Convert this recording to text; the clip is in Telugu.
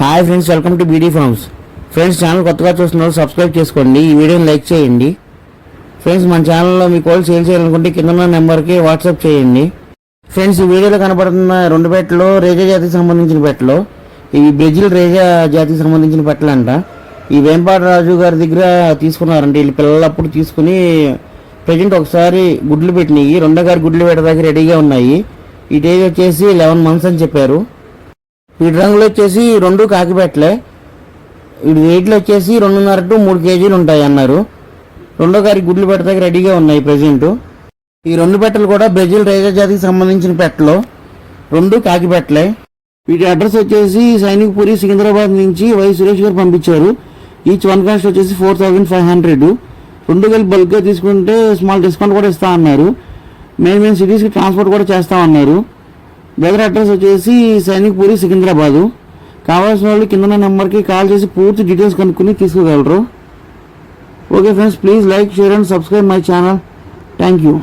Hi friends welcome to BD farms friends channel కొత్తగా చూస్తున్నారు సబ్స్క్రైబ్ చేసుకోండి. ఈ వీడియోని లైక్ చేయండి. ఫ్రెండ్స్ మన ఛానల్లో మీ కోళ్ళు సేల్ చేయాలనుకుంటే కింద ఉన్న నెంబర్కి వాట్సాప్ చేయండి. ఫ్రెండ్స్ ఈ వీడియోలో కనబడుతున్న రెండు పెట్టలు రేజా జాతికి సంబంధించిన పెట్టలు ఇవి బ్రెజిల్ రేజా జాతికి సంబంధించిన పెట్టలు అంట ఈ వేంపాటి రాజు గారి దగ్గర తీసుకున్నారంటే. వీళ్ళు పిల్లలు అప్పుడు తీసుకుని ప్రజెంట్ ఒకసారి గుడ్లు పెట్టినాయి రెండో గారి గుడ్లు పెట్టడానికి రెడీగా ఉన్నాయి. ఈ డేజ్ వచ్చేసి లెవెన్ మంత్స్ అని చెప్పారు. వీటి రంగులు వచ్చేసి రెండు కాకిపెట్టలే. వీడి వెయిట్లు వచ్చేసి రెండున్నర టు మూడు కేజీలు ఉంటాయి అన్నారు. రెండో గారి గుడ్లు పెట్టడానికి రెడీగా ఉన్నాయి ప్రజెంట్. ఈ రెండు పెట్టలు కూడా బ్రెజిల్ రైజర్ జాతికి సంబంధించిన పెట్టలు. రెండు కాకి పెట్టలే వీటి అడ్రస్ వచ్చేసి సైనిక్పూరి సికింద్రాబాద్ నుంచి వై సురేష్ గారు పంపించారు. ఈచ్ వన్ కాస్ట్ వచ్చేసి ఫోర్ థౌజండ్ ఫైవ్ హండ్రెడ్. రెండు కలిపి బల్క్గా తీసుకుంటే స్మాల్ డిస్కౌంట్ కూడా ఇస్తా అన్నారు. మెయిన్ మెయిన్ సిటీస్కి ట్రాన్స్పోర్ట్ కూడా చేస్తా అన్నారు. బ్రదర్ అడ్రస్ వచ్చేసి సైనిక్పూరి సికింద్రాబాదు. కావాల్సిన వాళ్ళు కింద నెంబర్కి కాల్ చేసి పూర్తి డీటెయిల్స్ కనుక్కుని తీసుకోగలరు okay friends please like share and subscribe my channel. Thank you.